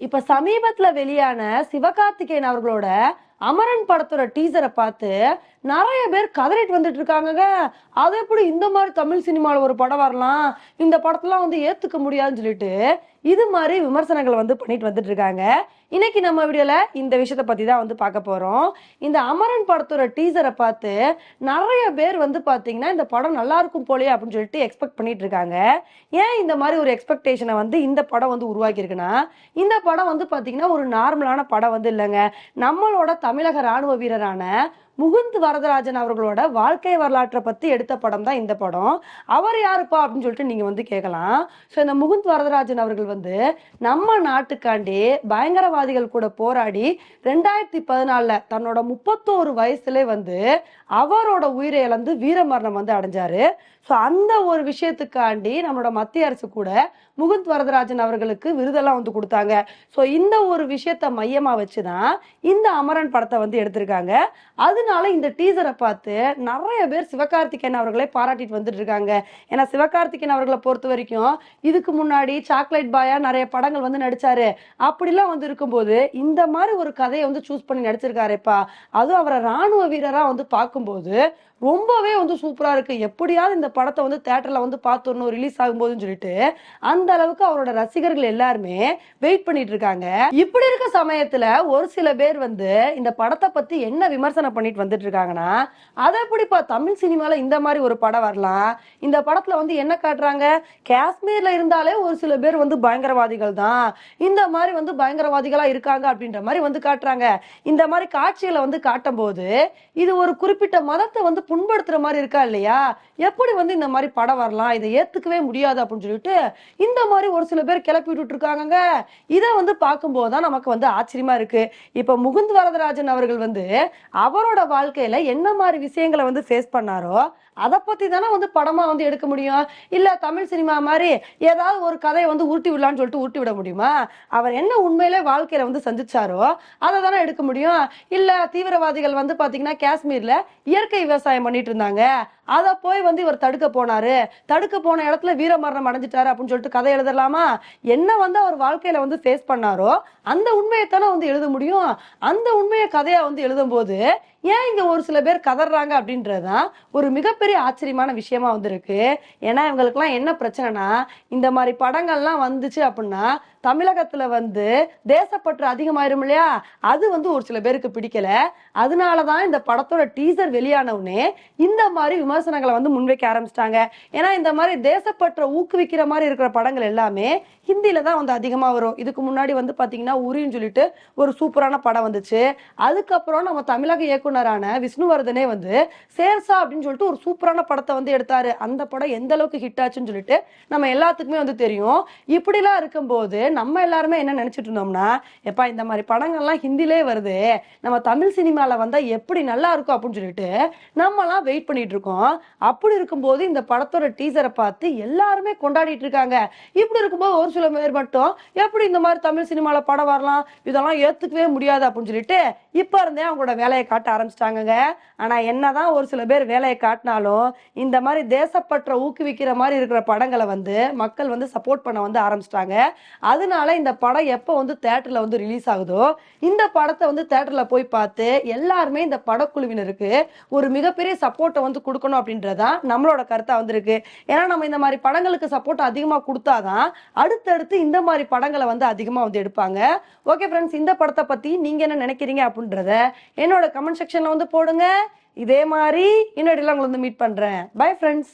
இப்ப சமீபத்துல வெளியான சிவகார்த்திகேயன் அவர்களோட அமரன் படத்தோட டீசரை பார்த்து நிறைய பேர் கதறிட்டு வந்துட்டு இருக்காங்க அது எப்படி இந்த மாதிரி தமிழ் சினிமாவில் ஒரு படம் வரலாம்? இந்த படத்தெல்லாம் வந்து ஏத்துக்க முடியாதுன்னு சொல்லிட்டு இது மாதிரி விமர்சனங்கள் வந்து பண்ணிட்டு வந்துட்டு இருக்காங்க இன்னைக்கு நம்ம வீடியோல இந்த விஷயத்த பத்தி தான் வந்து பார்க்க போறோம். இந்த அமரன் படத்தோட டீசரை பார்த்து நிறைய பேர் வந்து பாத்தீங்கன்னா இந்த படம் நல்லா இருக்கும் போலயே அப்படின்னு சொல்லிட்டு எக்ஸ்பெக்ட் பண்ணிட்டு இருக்காங்க ஏன் இந்த மாதிரி ஒரு எக்ஸ்பெக்டேஷனை வந்து இந்த படம் வந்து உருவாக்கியிருக்குன்னா இந்த படம் வந்து பாத்தீங்கன்னா ஒரு நார்மலான படம் வந்து இல்லைங்க. நம்மளோட தமிழக ராணுவ வீரரான முகுந்த் வரதராஜன் அவர்களோட வாழ்க்கை வரலாற்றை பத்தி எடுத்த படம் தான் இந்த படம். அவர் யாருப்பா அப்படின்னு சொல்லிட்டு நீங்க வந்து கேட்கலாம் ஸோ இந்த முகுந்த் வரதராஜன் அவர்கள் வந்து நம்ம நாட்டுக்காண்டி பயங்கரவாதிகள் கூட போராடி ரெண்டாயிரத்தி பதினாலில் தன்னோட முப்பத்தோரு வயசுல வந்து அவரோட உயிரை இழந்து வீரமரணம் வந்து அடைஞ்சாரு. ஸோ அந்த ஒரு விஷயத்துக்காண்டி நம்மளோட மத்திய அரசு கூட முகுந்த் வரதராஜன் அவர்களுக்கு விருதெல்லாம் வந்து கொடுத்தாங்க. ஸோ இந்த ஒரு விஷயத்த வச்சு தான் இந்த அமரன் படத்தை வந்து எடுத்திருக்காங்க. அதனால இந்த டீசரை பார்த்து நிறைய பேர் சிவகார்த்திகேயன் அவர்களை பாராட்டிட்டு வந்துட்டு இருக்காங்க. ஏன்னா சிவகார்த்திகேயன் அவர்களை பொறுத்த வரைக்கும் இதுக்கு முன்னாடி சாக்லேட் பாயா நிறைய படங்கள் வந்து நடிச்சாரு. அப்படிலாம் வந்து இருக்கும்போது இந்த மாதிரி ஒரு கதையை வந்து சூஸ் பண்ணி நடிச்சிருக்காருப்பா. அதுவும் அவரை ராணுவ வீரரா வந்து பார்க்கும்போது ரொம்பவே வந்து சூப்பராக இருக்கு. எப்படியாவது இந்த படத்தை வந்து தேட்டரில் வந்து பார்த்துடணும் ரிலீஸ் ஆகும்போதுன்னு சொல்லிட்டு அந்த அளவுக்கு அவரோட ரசிகர்கள் எல்லாருமே வெயிட் பண்ணிட்டு இருக்காங்க. இப்படி இருக்க சமயத்தில் ஒரு சில பேர் வந்து இந்த படத்தை பற்றி என்ன விமர்சனம் பண்ணிட்டு வந்துட்டு இருக்காங்கன்னா அதை எப்படிப்பா தமிழ் சினிமாவில் இந்த மாதிரி ஒரு படம் வரலாம்? இந்த படத்தில் வந்து என்ன காட்டுறாங்க? காஷ்மீரில் இருந்தாலே ஒரு சில பேர் வந்து பயங்கரவாதிகள் தான். இந்த மாதிரி வந்து பயங்கரவாதிகளாக இருக்காங்க அப்படின்ற மாதிரி வந்து காட்டுறாங்க. இந்த மாதிரி காட்சிகளை வந்து காட்டும் போது இது ஒரு குறிப்பிட்ட மதத்தை வந்து புண்படுத்துற மாதிரி இருக்கா இல்லையா? எப்படி வந்து இந்த மாதிரி படம் வரலாம்? இதை ஏத்துக்கவே முடியாது அப்படின்னு சொல்லிட்டு இந்த மாதிரி ஒரு சில பேர் கிளப்பி விட்டுட்டு இருக்காங்க இதை வந்து பார்க்கும்போது தான் நமக்கு வந்து ஆச்சரியமா இருக்கு. இப்ப முகுந்த் வரதராஜன் அவர்கள் வந்து அவரோட வாழ்க்கையில என்ன மாதிரி விஷயங்களை வந்து ஃபேஸ் பண்ணாரோ அதை பத்தி தானே வந்து படமா வந்து எடுக்க முடியும்? இல்ல தமிழ் சினிமா மாதிரி ஏதாவது ஒரு கதையை வந்து உருட்டி விடலான்னு சொல்லிட்டு உருட்டி விட முடியுமா? அவர் என்ன உண்மையிலே வாழ்க்கையில வந்து சந்திச்சாரோ அதை தானே எடுக்க முடியும்? இல்ல தீவிரவாதிகள் வந்து பாத்தீங்கன்னா காஷ்மீர்ல இயற்கை விவசாயம் பண்ணிட்டு இருந்தாங்க. அதை போய் வந்து இவர் தடுக்க போனாரு. தடுக்க போன இடத்துல வீரமரணம் அடைஞ்சிட்டாரு அப்படின்னு சொல்லிட்டு கதை எழுதலாமா? என்ன வந்து அவர் வாழ்க்கையில வந்து ஃபேஸ் பண்ணாரோ அந்த உண்மையை தானே வந்து எழுத முடியும். அந்த உண்மையை கதையா வந்து எழுதும் போது ஏன் இங்க ஒரு சில பேர் கதறாங்க அப்படின்றதுதான் ஒரு மிகப்பெரிய ஆச்சரியமான விஷயமா வந்திருக்கு. ஏன்னா இவங்களுக்குலாம் என்ன பிரச்சனைனா இந்த மாதிரி படங்கள்லாம் வந்துச்சு அப்படின்னா தமிழகத்துல வந்து தேசப்பற்று அதிகமாயிரும் இல்லையா? அது வந்து ஒரு சில பேருக்கு பிடிக்கல. அதனாலதான் இந்த படத்தோட டீசர் வெளியானவுடனே இந்த மாதிரி விமர்சனம் விமர்சனங்களை வந்து முன்வைக்க ஆரம்பிச்சிட்டாங்க. ஏன்னா இந்த மாதிரி தேசப்பற்ற ஊக்குவிக்கிற மாதிரி இருக்கிற படங்கள் எல்லாமே ஹிந்தியில தான் வந்து அதிகமாக வரும். இதுக்கு முன்னாடி வந்து பார்த்தீங்கன்னா உரின்னு சொல்லிட்டு ஒரு சூப்பரான படம் வந்துச்சு. அதுக்கப்புறம் நம்ம தமிழக இயக்குனரான விஷ்ணுவர்தனே வந்து சேர்சா அப்படின்னு சொல்லிட்டு ஒரு சூப்பரான படத்தை வந்து எடுத்தாரு. அந்த படம் எந்த அளவுக்கு ஹிட் ஆச்சுன்னு சொல்லிட்டு நம்ம எல்லாத்துக்குமே வந்து தெரியும். இப்படிலாம் இருக்கும்போது நம்ம எல்லாருமே என்ன நினைச்சிட்டு இருந்தோம்னா எப்பா இந்த மாதிரி படங்கள்லாம் ஹிந்திலே வருது. நம்ம தமிழ் சினிமாவில் வந்தால் எப்படி நல்லா இருக்கும் அப்படின்னு சொல்லிட்டு நம்மலாம் வெயிட் பண்ணிட்டு இருக்கோம். அப்படி இருக்கும்போது இந்த படத்தோட டீசரை பார்த்து எல்லாருமே கொண்டாடிட்டு இருக்காங்க. இப்படி இருக்கும்போது ஒரு சில பேர் மட்டும் எப்படி இந்த மாதிரி தமிழ் சினிமாவில் படம் வரலாம்? இதெல்லாம் ஏற்றுக்கவே முடியாது அப்படின்னு சொல்லிட்டு இப்போ இருந்தே அவங்களோட வேலையை காட்ட ஆரம்பிச்சிட்டாங்கங்க. ஆனால் என்னதான் ஒரு சில பேர் வேலையை காட்டினாலும் இந்த மாதிரி தேசப்பற்ற ஊக்குவிக்கிற மாதிரி இருக்கிற படங்களை வந்து மக்கள் வந்து சப்போர்ட் பண்ண வந்து ஆரம்பிச்சிட்டாங்க. அதனால இந்த படம் எப்போ வந்து தேட்டரில் வந்து ரிலீஸ் ஆகுதோ இந்த படத்தை வந்து தேட்டரில் போய் பார்த்து எல்லாருமே இந்த படக்குழுவினருக்கு ஒரு மிகப்பெரிய சப்போர்ட்டை வந்து கொடுக்கணும் அப்படின்றதான் நம்மளோட கருத்தா வந்திருக்கு. ஏன்னா நம்ம இந்த மாதிரி படங்களுக்கு சப்போர்ட் அதிகமா கொடுத்தாதான் அடுத்தடுத்து இந்த மாதிரி படங்களை வந்து அதிகமா வந்து எடுப்பாங்க. ஓகே ஃப்ரெண்ட்ஸ் இந்த படத்தை பத்தி நீங்க என்ன நினைக்கிறீங்க அப்படின்றத என்னோட கமெண்ட் செக்ஷன்ல வந்து போடுங்க. இதே மாதிரி இன்னொரு உங்களை வந்து மீட் பண்றேன். Bye friends